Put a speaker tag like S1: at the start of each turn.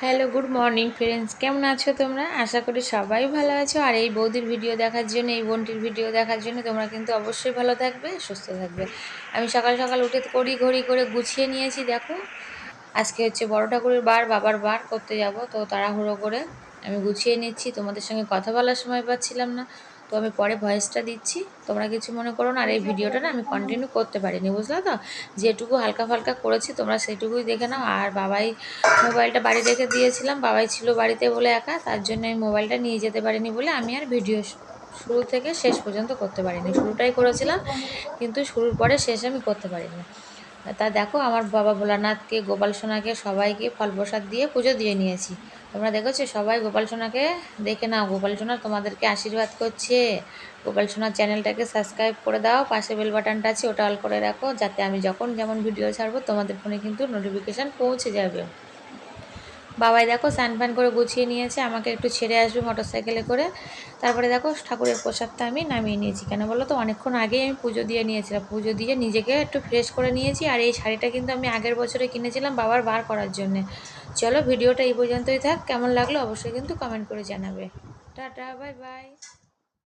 S1: Hello, good morning friends. কেমন আছো তোমরা? আশা করি সবাই ভালো আছো। আর এই বৌদির ভিডিও দেখার জন্য, এই বোনটির ভিডিও দেখার জন্য তোমরা কিন্তু অবশ্যই ভালো থাকবে, সুস্থ থাকবে। আমি সকাল সকাল উঠে করি ঘড়ি করে গুছিয়ে নিয়েছি, দেখো। আজকে হচ্ছে বড় ঠাকুরের বার, বাবার বার করতে যাব, তো তাড়াহুড়ো করে আমি গুছিয়ে নিচ্ছি। তোমাদের সঙ্গে কথা বলার সময় পাচ্ছিলাম না। তো আমি পরে ভয়েসটা দিচ্ছি। তোমরা কিছু মনে করো না, আর এই ভিডিওটা না আমি কন্টিনিউ করতে পারিনি, বুঝলো তো? যেটুকু হালকা ফালকা করেছি, তোমরা সেটুকুই দেখে নাও। আর বাবাই মোবাইলটা বাড়ি রেখে দিয়েছিলাম, বাবাই ছিল বাড়িতে বলে একা, তার জন্য আমি মোবাইলটা নিয়ে যেতে পারিনি বলে আমি আর ভিডিও শুরু থেকে শেষ পর্যন্ত করতে পারিনি। শুরুটাই করেছিলাম, কিন্তু শুরুর পরে শেষ আমি করতে পারিনি। তা দেখো, আমার বাবা ভোলানাথকে, গোপাল সোনাকে, সবাইকে ফল প্রসাদ দিয়ে পুজো দিয়ে নিয়েছি। তোমরা দেখেছ? সবাই গোপাল সোনাকে দেখে নাও। গোপাল সোনা তোমাদেরকে আশীর্বাদ করছে। গোপাল সোনার চ্যানেলটাকে সাবস্ক্রাইব করে দাও। পাশে বেল বাটনটা আছে, ওটা অল করে রাখো। যাতে আমি যখন যেমন ভিডিও ছাড়বো, তোমাদের ফোনে কিন্তু নোটিফিকেশান পৌঁছে যাবে। বাবাই দেখো স্যান ফ্যান করে গুছিয়ে নিয়েছে, আমাকে একটু ছেড়ে আসবে মোটর সাইকেলে করে। তারপরে দেখো ঠাকুরের প্রসাদটা আমি নামিয়ে নিয়েছি। কেন বলো তো, অনেকক্ষণ আগেই আমি পুজো দিয়ে নিয়েছিলাম। পুজো দিয়ে নিজেকে একটু ফ্রেশ করে নিয়েছি আর এই শাড়িটা কিন্তু আমি আগের বছরে কিনেছিলাম বাবার বার করার জন্যে। চলো ভিডিওটা এই পর্যন্তই থাক। কেমন লাগল অবশ্যই কিন্তু কমেন্ট করে জানাবে। Tata bye bye